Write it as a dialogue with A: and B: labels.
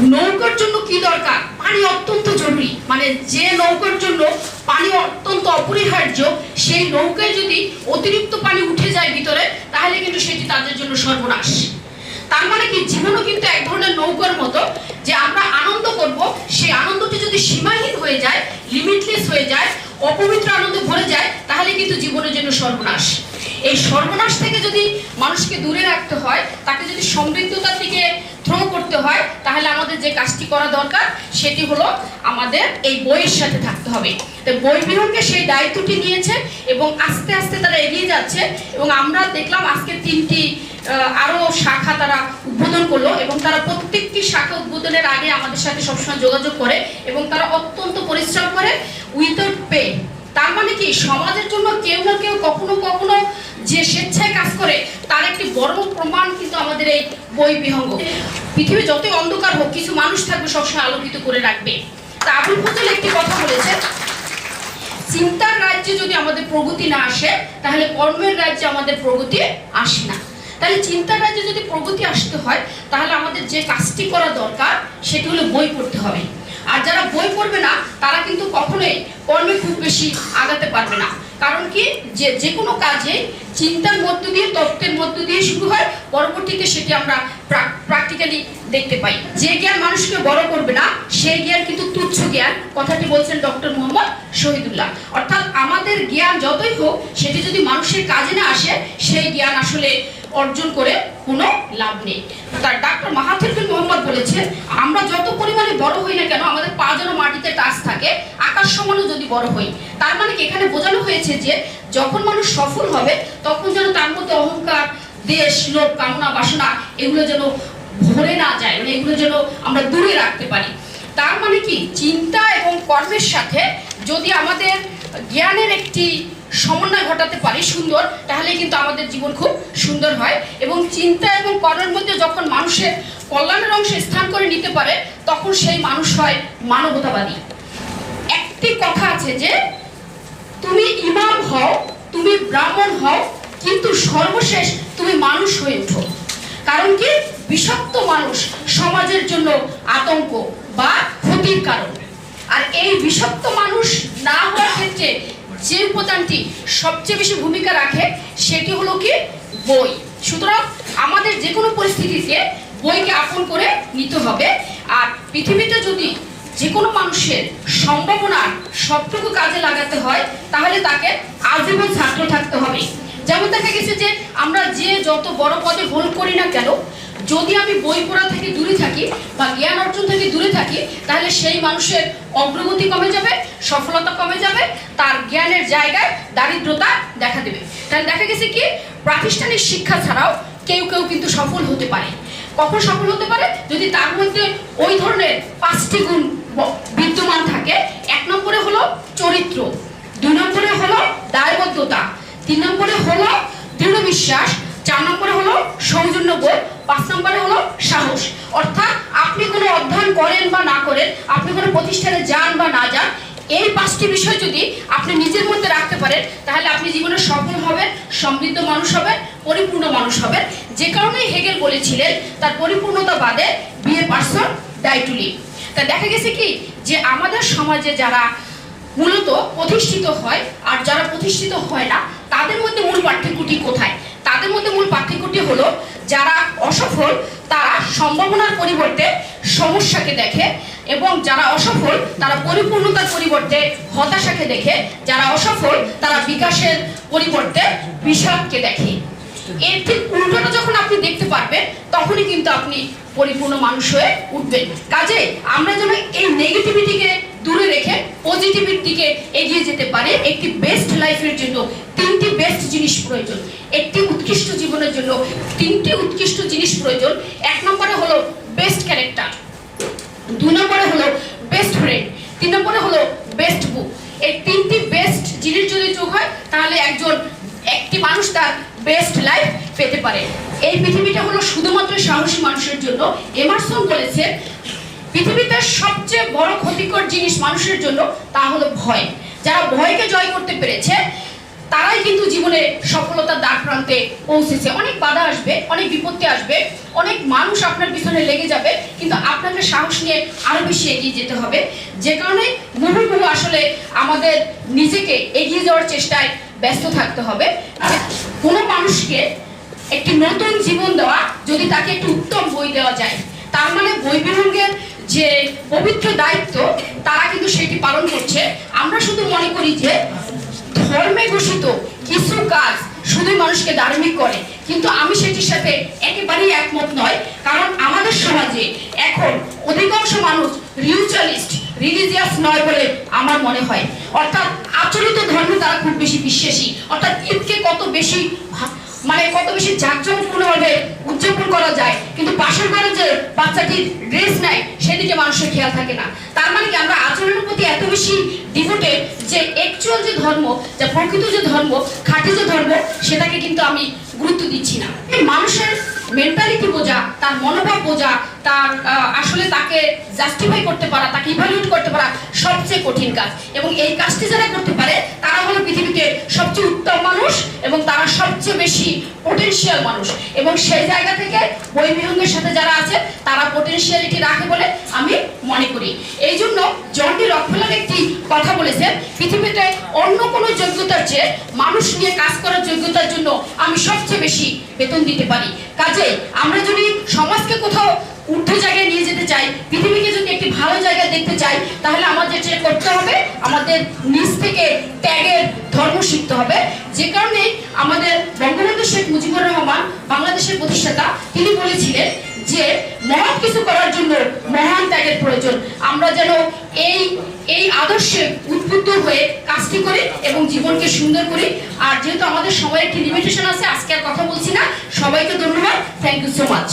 A: নৌকার জন্য কি দরকার? পানি অত্যন্ত জরুরি। মানে যে নৌকার জন্য পানি অত্যন্ত অপরিহার্য, সেই নৌকায় যদি অতিরিক্ত পানি উঠে যায় ভিতরে, তাহলে কিন্তু সেটি তাদের জন্য সর্বনাশ। তার মানে কি? জীবনও কিন্তু এক ধরনের নৌকার মতো যে আমরা আনন্দ করব। সেই আনন্দটি যদি সীমাহীন হয়ে যায় লিমিটলেস হয়ে যায়, অপবিত্র আনন্দ ভরে যায়, তাহলে কিন্তু জীবনের জন্য সর্বনাশ। এই সর্বনাশ থেকে যদি মানুষকে দূরে রাখতে হয়, তাকে যদি সমৃদ্ধতার দিকে থ্রো করতে হয়, তাহলে আমাদের যে কাজটি করা দরকার, সেটি হলো আমাদের এই বইয়ের সাথে থাকতে হবে। তো বই বিভাগকে সেই দায়িত্বটি নিয়েছে এবং আস্তে আস্তে তারা এগিয়ে যাচ্ছে এবং আমরা দেখলাম আজকে তিনটি আরও শাখা তারা উদ্বোধন করল এবং তারা প্রত্যেকটি শাখা উদ্বোধনের আগে আমাদের সাথে সবসময় যোগাযোগ করে এবং তারা অত্যন্ত পরিশ্রম করে উইথাউট পে। তার মানে কি? সমাজের জন্য কেউ না কেউ কখনো কখনো যে স্বেচ্ছায় কাজ করে, তার একটি বড় প্রমাণ কিন্তু আমাদের এই বই বিহঙ্গ। পৃথিবী যতই অন্ধকার হোক, কিছু মানুষ থাকবে সবসময় আলোকিত করে রাখবে। তা আবুল ফজল একটি কথা বলেছে চিন্তার রাজ্যে যদি আমাদের প্রগতি না আসে, তাহলে কর্মের রাজ্যে আমাদের প্রগতি আসে না। তাহলে চিন্তার রাজ্যে যদি প্রগতি আসতে হয়, তাহলে আমাদের যে কাজটি করা দরকার, সেটি হলো বই পড়তে হবে। আর যারা বই পড়বে না, তারা কিন্তু কখনোই কর্মে খুব বেশি আগাতে পারবে না। কারণ কি? যে যে কোনো কাজে চিন্তার মধ্য দিয়ে, তত্ত্বের মধ্য দিয়ে শুরু হয়। পরবর্তীতে সেটি আমরা প্র্যাকটিক্যালি দেখতে পাই। যে জ্ঞান মানুষকে বড় করবে না, সেই জ্ঞান কিন্তু তুচ্ছ জ্ঞান। কথাটি বলছেন ডক্টর মোহাম্মদ শহীদুল্লাহ। অর্থাৎ আমাদের জ্ঞান যতই হোক, সেটি যদি মানুষের কাজে না আসে, সেই জ্ঞান আসলে অর্জন করে কোনো লাভ নেই। তার ডাক্তার মাহাথির মোহাম্মদ বলেছেন, আমরা যত পরিমাণে বড় হই না কেন, আমাদের পা যেন মাটিতে টাচ থাকে, আকাশ সমানও যদি বড় হই তার মানে এখানে বোঝানো হয়েছে যে যখন মানুষ সফল হবে, তখন যেন তার মধ্যে অহংকার, দেশ লোক কামনা, বাসনা এগুলো যেন ভরে না যায় মানে এগুলো যেন আমরা দূরে রাখতে পারি। তার মানে কি? চিন্তা এবং কর্মের সাথে যদি আমাদের জ্ঞানের একটি সমন্বয় ঘটাতে পারি সুন্দর, তাহলে কিন্তু আমাদের জীবন খুব সুন্দর হয়। এবং চিন্তা এবং কর্মের মধ্যে যখন মানুষের কল্যাণের অংশে স্থান করে নিতে পারে, তখন সেই মানুষ হয় মানবতাবাদী। একটি কথা আছে যে, তুমি ইমাম হও, তুমি ব্রাহ্মণ হও, কিন্তু সর্বশেষ তুমি মানুষ হয়ে ওঠো কারণ কি? বিষাক্ত মানুষ সমাজের জন্য আতঙ্ক বা ক্ষতির কারণ। আর এই বিষাক্ত মানুষ না হওয়ার ক্ষেত্রে যে উপাদানটি সবচেয়ে বেশি ভূমিকা রাখে, সেটি হলো কি? বই। সুতরাং আমাদের যে কোনো পরিস্থিতিতে বইকে আপন করে নিতে হবে। আর পৃথিবীতে যদি যে কোনো মানুষের সম্ভাবনার সবটুকু কাজে লাগাতে হয়, তাহলে তাকে আজীবন ছাত্র থাকতে হবে। যেমন দেখা গেছে যে, আমরা যে যত বড় পদে হোল্ড করি না কেন, যদি আমি বই পড়া থেকে দূরে থাকি বা জ্ঞান অর্জন থেকে দূরে থাকি, তাহলে সেই মানুষের অগ্রগতি কমে যাবে, সফলতা কমে যাবে, তার জ্ঞানের জায়গায় দারিদ্রতা দেখা দেবে। তাহলে দেখা গেছে কি, প্রাতিষ্ঠানিক শিক্ষা ছাড়াও কেউ কেউ কিন্তু সফল হতে পারে। কখন সফল হতে পারে? যদি তার মধ্যে ওই ধরনের পাঁচটি গুণ বিদ্যমান থাকে, এক নম্বরে হলো চরিত্র, দুই নম্বরে হলো দায়বদ্ধতা, তিন নম্বরে হলো দৃঢ় বিশ্বাস, চার নম্বরে হলো সৌজন্যবোধ, পাঁচ নম্বরে হলো সাহস। অর্থাৎ আপনি কোনো অধ্যয়ন করেন বা না করেন, আপনি কোনো প্রতিষ্ঠানে যান বা না যান এই পাঁচটি বিষয় যদি আপনি নিজের মধ্যে রাখতে পারেন, তাহলে আপনি জীবনে সফল হবেন, সমৃদ্ধ মানুষ হবেন, পরিপূর্ণ মানুষ হবেন। যে কারণেই হেগেল বলেছিলেন, তার পরিপূর্ণতা বাদে বিয়ে পার্সন ডাই টু লিভ তা দেখা গেছে কি, যে আমাদের সমাজে যারা মূলত প্রতিষ্ঠিত হয়, আর যারা প্রতিষ্ঠিত হয় না, তাদের মধ্যে মূল পার্থক্যটি কোথায়? তাদের মধ্যে মূল পার্থক্যটি হলো, যারা অসফল, তারা সম্ভাবনার পরিবর্তে সমস্যাকে দেখে এবং যারা অসফল, তারা পরিপূর্ণতার পরিবর্তে হতাশাকে দেখে, যারা অসফল, তারা বিকাশের পরিবর্তে বিষাদকে দেখে। এর ঠিক উল্টোটা যখন আপনি দেখতে পারবেন, তখনই কিন্তু আপনি পরিপূর্ণ মানুষ হয়ে উঠবেন। কাজে আমরা যেন এই নেগেটিভিটিকে দূরে রেখে পজিটিভির দিকে এগিয়ে যেতে পারে, একটি বেস্ট লাইফের জন্য, তিনটি বেস্ট জিনিস প্রয়োজন। একটি উৎকৃষ্ট জীবনের জন্য তিনটি উৎকৃষ্ট জিনিস প্রয়োজন। এক নম্বরে হলো বেস্ট ক্যারেক্টার দুই নম্বরে হলো বেস্ট ফ্রেন্ড তিন নম্বরে হলো বেস্ট বুক এই তিনটি বেস্ট জিনিস যদি যোগ হয়, তাহলে একজন, একটি মানুষ তার বেস্ট লাইফ পেতে পারে। এই পৃথিবীটা হলো শুধুমাত্র সাহসী মানুষের জন্য। এমারসন বলেছে পৃথিবীতে সবচেয়ে বড় ক্ষতিকর জিনিস মানুষের জন্য তা হলো ভয়। যারা ভয়কে জয় করতে পেরেছে তারাই কিন্তু জীবনে সফলতার দ্বার প্রান্তে পৌঁছেছে। অনেক বাধা আসবে, অনেক বিপত্তি আসবে, অনেক মানুষ আপনার পিছনে লেগে যাবে, কিন্তু আপনাকে সাহস নিয়ে আরও বেশি এগিয়ে যেতে হবে। যে কারণে মুহুর্মুহু আসলে আমাদের নিজেকে এগিয়ে যাওয়ার চেষ্টায় ব্যস্ত থাকতে হবে। কোনো মানুষকে একটি নতুন জীবন দেওয়া, যদি তাকে একটি উত্তম বই দেওয়া যায়, তার মানে বই বিভাগের যে পবিত্র দায়িত্ব, তারা কিন্তু সেটি পালন করছে আমরা শুধু মনে করি যে ধর্মে কিছু কাজ শুধুই মানুষকে ধার্মিক করে। কিন্তু আমি সেটির সাথে একেবারেই একমত নয়, কারণ আমাদের সমাজে এখন অধিকাংশ মানুষ রিউচুয়ালিস্ট রিলিজিয়াস নয় বলে আমার মনে হয়। অর্থাৎ আচরিত ধর্মে তারা খুব বেশি বিশ্বাসী। অর্থাৎ ঈদকে কত বেশি মানে কত বেশি জাঁকজমকপূর্ণভাবে উদযাপন করা যায়। কিন্তু পাশের ঘরে যে বাচ্চাটির ড্রেস নেয়, সেদিকে মানুষের খেয়াল থাকে না। তার মানে কি আমরা আচরণের প্রতি এত বেশি ডিভোটেড যে অ্যাকচুয়াল যে ধর্ম, যা প্রকৃত যে ধর্ম, খাঁটি যে ধর্ম, সেটাকে কিন্তু আমি গুরুত্ব দিচ্ছি না। মানুষের মেন্টালিটি বোঝা, তার মনোভাব বোঝা তার আসলে তাকে জাস্টিফাই করতে পারা, তাকে ইভালুয়েট করতে পারা সবচেয়ে কঠিন কাজ। এবং এই কাজটি যারা করতে পারে, তারা হলো পৃথিবীতে সবচেয়ে উত্তম মানুষ এবং তারা সবচেয়ে বেশি পোটেনশিয়াল মানুষ। এবং সেই জায়গা থেকে বই বিহঙ্গের সাথে যারা আছে, তারা পোটেনশিয়ালিটি রাখে বলে আমি মনে করি। এই জন্য জন্ডি রকফেলার একটি কথা বলেছেন পৃথিবীতে অন্য কোনো যোগ্যতার চেয়ে মানুষ নিয়ে কাজ করার যোগ্যতার জন্য আমি সবচেয়ে বেশি বেতন দিতে পারি। কাজেই আমরা যদি সমাজকে কোথাও ঊর্ধ্ব জায়গায় নিয়ে যেতে চাই, পৃথিবীকে যদি একটি ভালো জায়গা দেখতে চাই, তাহলে আমাদের যেটা করতে হবে, আমাদের নিজ থেকে ত্যাগের ধর্ম শিখতে হবে। যে কারণে আমাদের বঙ্গবন্ধু শেখ মুজিবুর রহমান, বাংলাদেশের প্রতিষ্ঠাতা, তিনি বলেছিলেন যে, মহৎ কিছু করার জন্য মহান ত্যাগের প্রয়োজন। আমরা যেন এই এই আদর্শে উদ্বুদ্ধ হয়ে কাজটি করি এবং জীবনকে সুন্দর করি। আর যেহেতু আমাদের সময়ের একটি লিমিটেশন আছে, আজকে আর কথা বলছি না। সবাইকে ধন্যবাদ। Thank you so much